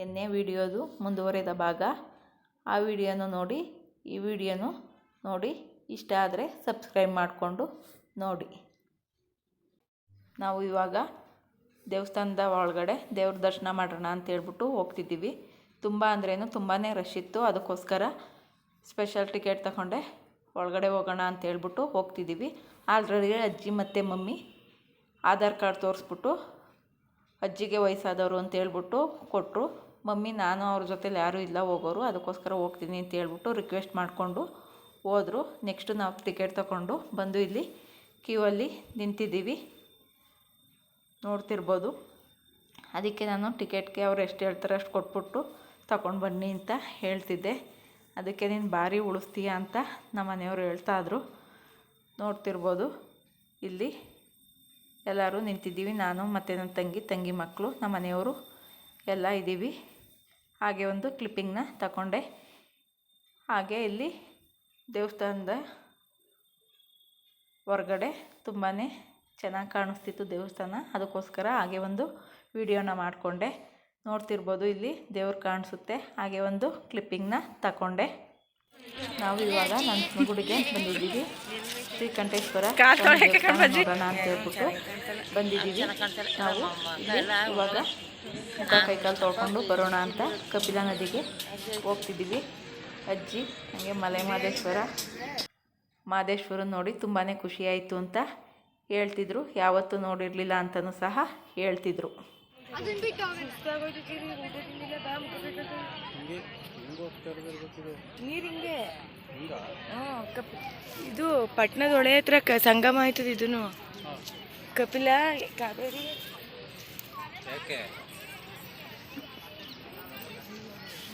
ನಿನ್ನೆ ವಿಡಿಯೋದು ಮುಂದುವರೆದ ಭಾಗ. ಆ ವಿಡಿಯೋನು ನೋಡಿ, ಈ ವಿಡಿಯೋನು ನೋಡಿ, ಇಷ್ಟ ಆದರೆ ಸಬ್ಸ್ಕ್ರೈಬ್ ಮಾಡಿಕೊಂಡು ನೋಡಿ. ನಾವು ಇವಾಗ ದೇವಸ್ಥಾನದ ಒಳಗಡೆ ದೇವ್ರ ದರ್ಶನ ಮಾಡೋಣ ಅಂತ ಹೇಳ್ಬಿಟ್ಟು ಹೋಗ್ತಿದ್ದೀವಿ. ತುಂಬ ಅಂದ್ರೇನು ತುಂಬಾ ರಶ್ ಇತ್ತು. ಅದಕ್ಕೋಸ್ಕರ ಸ್ಪೆಷಲ್ ಟಿಕೆಟ್ ತಗೊಂಡೆ. ಒಳಗಡೆ ಹೋಗೋಣ ಅಂತ ಹೇಳ್ಬಿಟ್ಟು ಹೋಗ್ತಿದ್ದೀವಿ. ಆಲ್ರೆಡಿ ಅಜ್ಜಿ ಮತ್ತು ಮಮ್ಮಿ ಆಧಾರ್ ಕಾರ್ಡ್ ತೋರಿಸ್ಬಿಟ್ಟು ಅಜ್ಜಿಗೆ ವಯಸ್ಸಾದವರು ಅಂತ ಹೇಳ್ಬಿಟ್ಟು ಕೊಟ್ಟರು ಮಮ್ಮಿ, ನಾನು ಅವ್ರ ಜೊತೇಲಿ ಯಾರೂ ಇಲ್ಲ, ಹೋಗೋರು, ಅದಕ್ಕೋಸ್ಕರ ಹೋಗ್ತೀನಿ ಅಂತ ಹೇಳ್ಬಿಟ್ಟು ರಿಕ್ವೆಸ್ಟ್ ಮಾಡಿಕೊಂಡು ಹೋದರು. ನೆಕ್ಸ್ಟು ನಾವು ಟಿಕೆಟ್ ತಗೊಂಡು ಬಂದು ಇಲ್ಲಿ ಕ್ಯೂ ಅಲ್ಲಿ ನಿಂತಿದ್ದೀವಿ. ನೋಡ್ತಿರ್ಬೋದು. ಅದಕ್ಕೆ ನಾನು ಟಿಕೆಟ್ಗೆ ಅವ್ರು ಎಷ್ಟು ಹೇಳ್ತಾರೆ ಅಷ್ಟು ಕೊಟ್ಬಿಟ್ಟು ತಗೊಂಡು ಬನ್ನಿ ಅಂತ ಹೇಳ್ತಿದ್ದೆ. ಅದಕ್ಕೆ ನೀನು ಭಾರಿ ಉಳಿಸ್ತೀಯ ಅಂತ ನಮ್ಮ ಮನೆಯವರು ಹೇಳ್ತಾಯಿದ್ರು ನೋಡ್ತಿರ್ಬೋದು. ಇಲ್ಲಿ ಎಲ್ಲರೂ ನಿಂತಿದ್ದೀವಿ. ನಾನು ಮತ್ತು ನನ್ನ ತಂಗಿ ತಂಗಿ ಮಕ್ಕಳು ನಮ್ಮ ಮನೆಯವರು. ಎಲ್ಲ ಇದ್ದೀವಿ. ಹಾಗೆ ಒಂದು ಕ್ಲಿಪ್ಪಿಂಗ್ನ ತಗೊಂಡೆ ಹಾಗೆ ಇಲ್ಲಿ ದೇವಸ್ಥಾನದ ಹೊರಗಡೆ ತುಂಬಾ ಚೆನ್ನಾಗಿ ಕಾಣಿಸ್ತಿತ್ತು ದೇವಸ್ಥಾನ. ಅದಕ್ಕೋಸ್ಕರ ಹಾಗೆ ಒಂದು ವಿಡಿಯೋನ ಮಾಡಿಕೊಂಡೆ. ನೋಡ್ತಿರ್ಬೋದು ಇಲ್ಲಿ ದೇವ್ರು ಕಾಣಿಸುತ್ತೆ. ಹಾಗೆ ಒಂದು ಕ್ಲಿಪ್ಪಿಂಗ್ನ ತಗೊಂಡೆ ನಾವು ಇವಾಗ ನನ್ನ ಗುಡಿಗೆ ಬಂದಿದ್ದೀವಿ. ಶ್ರೀಕಂಠೇಶ್ವರ ನೋಡೋಣ ಅಂತ ಹೇಳ್ಬಿಟ್ಟು ಬಂದಿದ್ದೀವಿ. ನಾವು ಇವಾಗ ಮುಖ ಕೈಕಾಲು ತೊಳ್ಕೊಂಡು ಬರೋಣ ಅಂತ ಕಪಿಲಾ ನದಿಗೆ ಹೋಗ್ತಿದ್ದೀವಿ. ಅಜ್ಜಿ ಹಾಗೆ ಮಲೆ ಮಾದೇಶ್ವರ. ಮಾದೇಶ್ವರ ನೋಡಿ ತುಂಬಾ ಖುಷಿಯಾಯಿತು ಅಂತ ಹೇಳ್ತಿದ್ರು. ಯಾವತ್ತೂ ನೋಡಿರಲಿಲ್ಲ ಅಂತಲೂ ಸಹ ಹೇಳ್ತಿದ್ರು. ಇದು ಪಟ್ಣದ ಹೊಳೆ ಹತ್ರ ಕ ಸಂಗಮ ಆಯ್ತದ ಇದುನು. ಕಪಿಲ ಕಾವೇರಿ.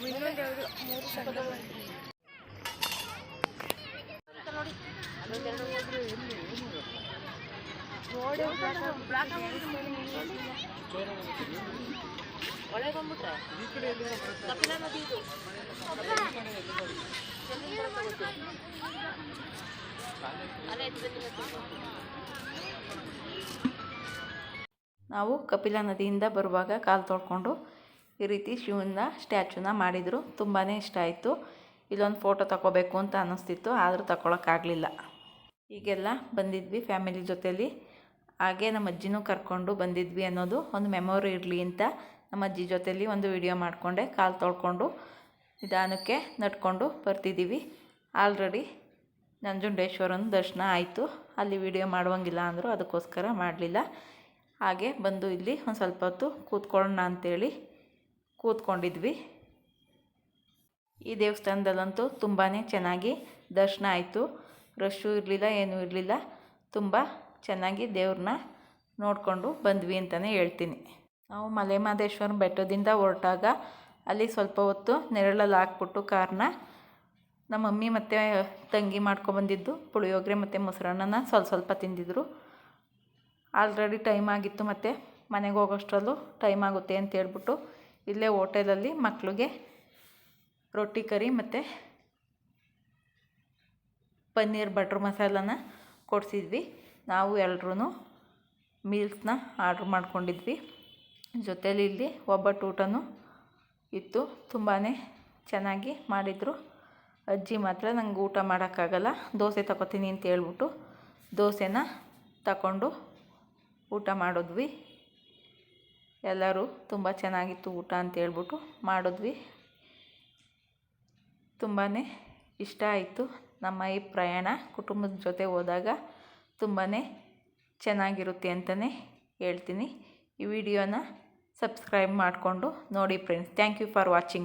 ಇನ್ನೊಂದು ಯಾವ್ದು? ಮೂರು ಸಂಗಮ ಒಳಗೆ ಬಂದ್ಬಿಟ್ರೆ ಕಪಿಲ ನದಿ ಇದು ನಾವು ಕಪಿಲಾ ನದಿಯಿಂದ ಬರುವಾಗ ಕಾಲು ತೊಳ್ಕೊಂಡು ಈ ರೀತಿ ಶಿವನ ಸ್ಟ್ಯಾಚುನ ಮಾಡಿದರು. ತುಂಬಾ ಇಷ್ಟ ಆಯಿತು. ಇಲ್ಲೊಂದು ಫೋಟೋ ತಗೋಬೇಕು ಅಂತ ಅನ್ನಿಸ್ತಿತ್ತು ಆದರೂ ತಗೊಳಕ್ಕಾಗಲಿಲ್ಲ. ಈಗೆಲ್ಲ ಬಂದಿದ್ವಿ ಫ್ಯಾಮಿಲಿ ಜೊತೇಲಿ. ಹಾಗೆ ನಮ್ಮ ಅಜ್ಜಿನೂ ಕರ್ಕೊಂಡು ಬಂದಿದ್ವಿ ಅನ್ನೋದು ಒಂದು ಮೆಮೊರಿ ಇರಲಿ ಅಂತ ನಮ್ಮ ಅಜ್ಜಿ ಜೊತೇಲಿ ಒಂದು ವಿಡಿಯೋ ಮಾಡಿಕೊಂಡೆ, ಕಾಲು ತೊಳ್ಕೊಂಡು ನಿಧಾನಕ್ಕೆ ನಡ್ಕೊಂಡು ಬರ್ತಿದ್ದೀವಿ. ಆಲ್ರೆಡಿ ನಂಜುಂಡೇಶ್ವರನ ದರ್ಶನ ಆಯಿತು. ಅಲ್ಲಿ ವಿಡಿಯೋ ಮಾಡುವಂಗಿಲ್ಲ ಅಂದರು ಅದಕ್ಕೋಸ್ಕರ ಮಾಡಲಿಲ್ಲ. ಹಾಗೆ ಬಂದು ಇಲ್ಲಿ ಒಂದು ಸ್ವಲ್ಪ ಹೊತ್ತು ಕೂತ್ಕೊಳ್ಳೋಣ ಅಂಥೇಳಿ ಕೂತ್ಕೊಂಡಿದ್ವಿ. ಈ ದೇವಸ್ಥಾನದಲ್ಲಂತೂ ತುಂಬಾ ಚೆನ್ನಾಗಿ ದರ್ಶನ ಆಯಿತು. ರಶ್ಶೂ ಇರಲಿಲ್ಲ, ಏನೂ ಇರಲಿಲ್ಲ. ತುಂಬ ಚೆನ್ನಾಗಿ ದೇವ್ರನ್ನ ನೋಡಿಕೊಂಡು ಬಂದ್ವಿ ಅಂತಲೇ ಹೇಳ್ತೀನಿ. ನಾವು ಮಲೆಮಹದೇಶ್ವರ ಬೆಟ್ಟದಿಂದ ಹೊರಟಾಗ ಅಲ್ಲಿ ಸ್ವಲ್ಪ ಹೊತ್ತು ನೆರಳಲ್ಲಿ ಹಾಕ್ಬಿಟ್ಟು ಕಾರನ್ನ ನಮ್ಮ ಮಮ್ಮಿ ಮತ್ತು ತಂಗಿ ಮಾಡ್ಕೊಬಂದಿದ್ದು, ಪುಳಿಯೋಗರೆ ಮತ್ತು ಮೊಸರನ್ನ ಸ್ವಲ್ಪ ಸ್ವಲ್ಪ ತಿಂದಿದ್ರು. ಆಲ್ರೆಡಿ ಟೈಮ್ ಆಗಿತ್ತು ಮತ್ತು ಮನೆಗೆ ಹೋಗೋಷ್ಟರಲ್ಲೂ ಟೈಮ್ ಆಗುತ್ತೆ ಅಂತ ಹೇಳ್ಬಿಟ್ಟು ಇಲ್ಲೇ ಹೋಟೆಲಲ್ಲಿ ಮಕ್ಕಳಿಗೆ ರೊಟ್ಟಿ ಕರಿ ಮತ್ತು ಪನ್ನೀರ್, ಬಟ್ರ್ ಮಸಾಲನ ಕೊಡಿಸಿದ್ವಿ. ನಾವು ಎಲ್ರೂ ಮೀಲ್ಸ್ನ ಆರ್ಡ್ರ್ ಮಾಡ್ಕೊಂಡಿದ್ವಿ. ಜೊತೇಲಿ ಇಲ್ಲಿ ಒಬ್ಬಟ್ಟು ಊಟನೂ ಇತ್ತು. ತುಂಬಾ ಚೆನ್ನಾಗಿ ಮಾಡಿದರು. ಅಜ್ಜಿ ಮಾತ್ರ ನಂಗೆ ಊಟ ಮಾಡೋಕ್ಕಾಗಲ್ಲ. ದೋಸೆ ತಗೋತೀನಿ ಅಂತ ಹೇಳ್ಬಿಟ್ಟು ದೋಸೆನ ತಗೊಂಡು ಊಟ ಮಾಡಿದ್ವಿ. ಎಲ್ಲರೂ ತುಂಬ ಚೆನ್ನಾಗಿತ್ತು ಊಟ ಅಂತ ಹೇಳ್ಬಿಟ್ಟು ಮಾಡಿದ್ವಿ. ತುಂಬಾ ಇಷ್ಟ ಆಯಿತು ನಮ್ಮ ಈ ಪ್ರಯಾಣ. ಕುಟುಂಬದ ಜೊತೆ ಹೋದಾಗ ತುಂಬಾ ಚೆನ್ನಾಗಿರುತ್ತೆ ಅಂತಲೇ ಹೇಳ್ತೀನಿ. ಈ ವಿಡಿಯೋನ ಸಬ್ಸ್ಕ್ರೈಬ್ ಮಾಡಿಕೊಂಡು ನೋಡಿ friends thank you for watching